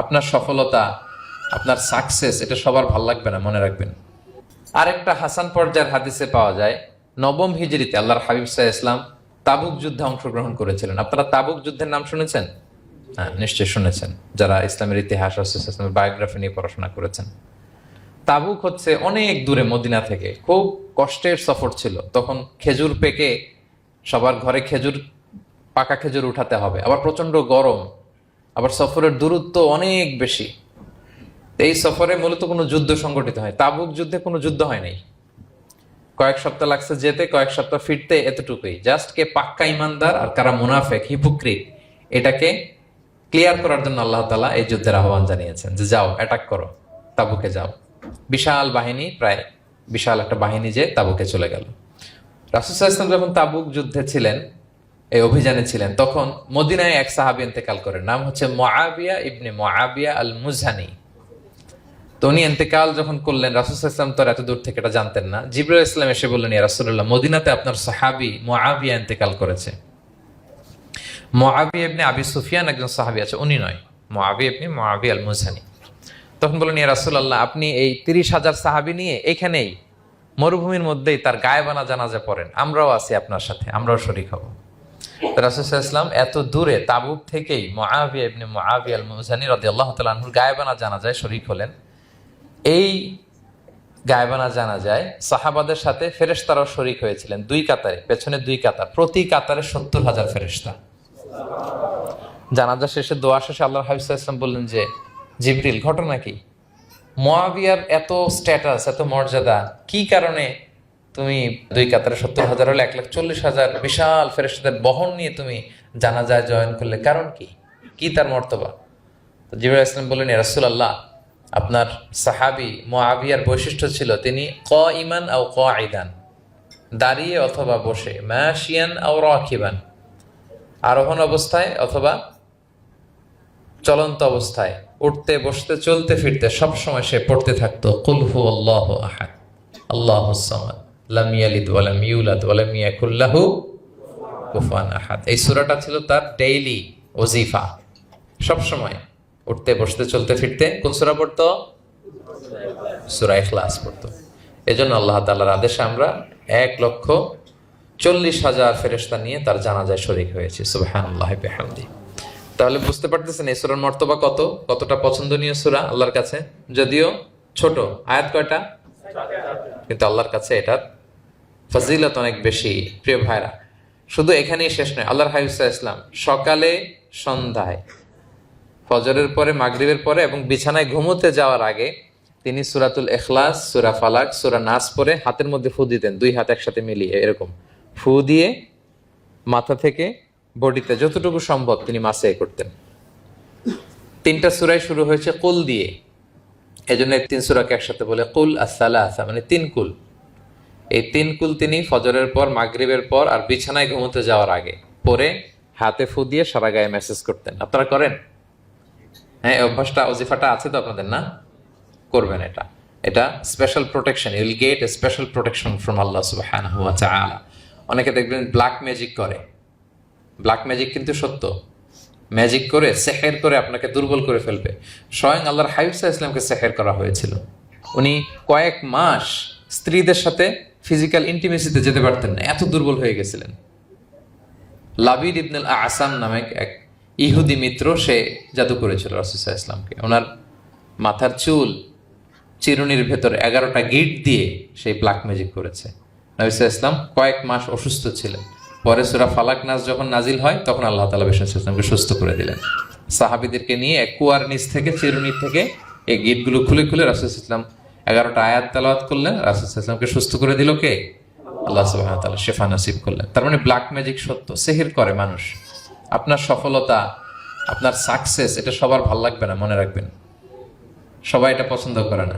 আপনার সফলতা, আপনার সাকসেস এটা সবার ভালো লাগবে না, মনে রাখবেন। আরেকটা হাসান পর্যায়ের হাদিসে পাওয়া যায়, নবম হিজরিতে আল্লাহর হাবিব সাহা ইসলাম তাবুক যুদ্ধে অংশগ্রহণ করেছিলেন। আপনারা তাবুক যুদ্ধের নাম শুনেছেন? হ্যাঁ নিশ্চয়ই শুনেছেন, যারা ইসলামের ইতিহাস ইসলামের বায়োগ্রাফি নিয়ে পড়াশোনা করেছেন। তাবুক হচ্ছে অনেক দূরে, মদিনা থেকে। খুব কষ্টের সফর ছিল। তখন খেজুর পেকে সবার ঘরে খেজুর, পাকা খেজুর উঠাতে হবে। আবার প্রচণ্ড গরম আবার সফরের দূরত্ব অনেক বেশি। এই সফরে মূলত কোনো যুদ্ধ সংগঠিত হয়। তাবুক যুদ্ধে কোনো যুদ্ধ হয় নাই। কয়েক সপ্তাহ লাগছে যেতে, কয়েক সপ্তাহ ফিরতে এতটুকুই। জাস্ট কে পাক্কা ইমানদার আর কারা মুনাফেক হিপুক্রিট এটাকে ক্লিয়ার করার জন্য আল্লাহ তালা এই যুদ্ধের আহ্বান জানিয়েছেন যে যাও অ্যাটাক করো, তাবুকে যাও। বিশাল বাহিনী, প্রায় বিশাল একটা বাহিনী যে তাবুকে চলে গেল। রাসুসাহ ইসলাম যখন তাবুক যুদ্ধে ছিলেন এই অভিযানে ছিলেন। তখন মদিনায় এক সাহাবি ইন্তেকাল করেন। নাম হচ্ছে মোয়াবিয়া ইবনে মোয়াবিয়া আল মুজানি তো উনি এন্তেকাল যখন করলেন, রাসুল ইসলাম তো এত দূর থেকে এটা জানতেন না। জিবরুল ইসলাম এসে বললেন রাসুল্লাহ মদিনাতে আপনার সাহাবি মোয়াবিয়া ইন্তেকাল করেছে। মোয়াবি এমনি আবি সুফিয়ান একজন সাহাবি আছে, উনি নয়। মোয়াবি এমনি মোয়াবি আল মুজানি তখন বললেন, ইয়া রাসুল্লাহ আপনি এই তিরিশ হাজার সাহাবি নিয়ে এখানেই মরুভূমির মধ্যেই তার গায়েবানা জানাজা পড়েন। আমরাও আছি আপনার সাথে, আমরাও শরিক হব। রাসুসাল্লাম এত দূরে তাবুক থেকেই মহাবিয়া ইবনে মহাবিয়া রদি আল্লাহ তালুর গায়েবানা জানা যায়, শরিক হলেন। এই গায়েবানা জানা যায়, সাহাবাদের সাথে ফেরেশতারাও শরিক হয়েছিলেন দুই কাতারে, পেছনে দুই কাতার, প্রতি কাতারে সত্তর হাজার ফেরেশতা। জানাজা শেষে, দোয়া শেষে আল্লাহ হাবিজ ইসলাম বললেন যে, জিবরিল, ঘটনা কি? মোয়াবিয়ার এত স্ট্যাটাস এত মর্যাদা, কি কারণে তুমি দুই কাতারে সত্তর হাজার হলে এক লাখ চল্লিশ হাজার বিশাল ফেরেস্তাদের বহন নিয়ে তুমি জানাজায় জয়েন করলে। কারণ কি? কি তার মর্তবা? তো জিবুল ইসলাম বললেন রাসুল আল্লাহ আপনার সাহাবি মোয়াবিয়ার বৈশিষ্ট্য ছিল তিনি ক ইমান আও ক আইদান দাঁড়িয়ে অথবা বসে ম্যাশিয়ান আও রাখিবান আরোহণ অবস্থায় অথবা চলন্ত অবস্থায়, উঠতে, বসতে, চলতে, ফিরতে, সবসময় সে পড়তে থাকতো। কুলহু আল্লাহ আহাদ, আল্লাহ সামাদ। লাম ইয়ালিদ ওয়ালাম ইউলাদ ওয়ালাম ইয়াকুল্লাহু কুফুয়ান আহাদ। এই সূরাটা ছিল তার ডেইলি ওজিফা। সবসময় উঠতে, বসতে, চলতে, ফিরতে কোন সূরা পড়তো? সূরা ইখলাস পড়তো। এজন্য আল্লাহ তাআলার আদেশে আমরা এক লক্ষ চল্লিশ হাজার ফেরেশতা নিয়ে তার জানাজায় শরীক হয়েছে। সুবহানাল্লাহ বিহামদি তাহলে বুঝতে পারতেছেন এই সুরার মর্তবা কত? কতটা পছন্দনীয় সুরা আল্লাহর কাছে? যদিও ছোট। আয়াত কয়টা? কিন্তু আল্লাহর কাছে এটার ফজিলত অনেক বেশি, প্রিয় ভাইরা। শুধু এখানেই শেষ নয়, আল্লাহর হাবিবসা ইসলাম সকালে, সন্ধ্যায়, ফজরের পরে, মাগরিবের পরে এবং বিছানায় ঘুমোতে যাওয়ার আগে তিনি সুরাতুল এখলাস সুরা ফালাক, সুরা নাস পরে হাতের মধ্যে ফু দিতেন, দুই হাত একসাথে মিলিয়ে, এরকম। ফু দিয়ে মাথা থেকে বডিতে যতটুকু সম্ভব তিনি মাসে করতেন। তিনটা সুরাই শুরু হয়েছে কুল দিয়ে। এই জন্য তিন সুরাকে একসাথে বলে কুল আসালা আসা মানে তিন কুল। এই তিন কুল তিনি ফজরের পর, মাগরিবের পর আর বিছানায় ঘুমোতে যাওয়ার আগে পরে হাতে ফু দিয়ে সারা গায়ে মেসেজ করতেন। আপনারা করেন? হ্যাঁ অভ্যাসটা অজিফাটা আছে তো আপনাদের, না? করবেন এটা। এটা special protection you'll get special protection from Allah তাআলা অনেকে দেখবেন ব্ল্যাক ম্যাজিক করে। ব্ল্যাক ম্যাজিক কিন্তু সত্য। ম্যাজিক করে সেহের করে আপনাকে দুর্বল করে ফেলবে। স্বয়ং আল্লাহর হাইফসা ইসলামকে সেহের করা হয়েছিল। উনি কয়েক মাস স্ত্রীদের সাথে ফিজিক্যাল ইন্টিমেসিতে যেতে পারতেন না, এত দুর্বল হয়ে গেছিলেন। লাবিদ ইবনুল আসাম নামে এক ইহুদি মিত্র, সে জাদু করেছিল রাসুসা ইসলামকে ওনার মাথার চুল চিরুনির ভেতর এগারোটা গিট দিয়ে সেই ব্ল্যাক ম্যাজিক করেছে। নবিসা ইসলাম কয়েক মাস অসুস্থ ছিলেন। পরে সুরা ফালাক নাচ যখন নাজিল হয়, তখন আল্লাহ তালা বিষ্ণু ইসলামকে সুস্থ করে দিলেন। সাহাবিদেরকে নিয়ে এক কুয়ার নিচ থেকে, চিরুনির থেকে এই গিটগুলো খুলে খুলে রাসুল ইসলাম এগারোটা আয়াত তালাওয়াত করলেন। রাসুল ইসলামকে সুস্থ করে দিল কে? আল্লাহ সুবাহ শেফা নসিব করলেন। তার মানে ব্ল্যাক ম্যাজিক সত্য, সেহির করে মানুষ। আপনার সফলতা, আপনার সাকসেস, এটা সবার ভালো লাগবে না, মনে রাখবেন। সবাই এটা পছন্দ করে না।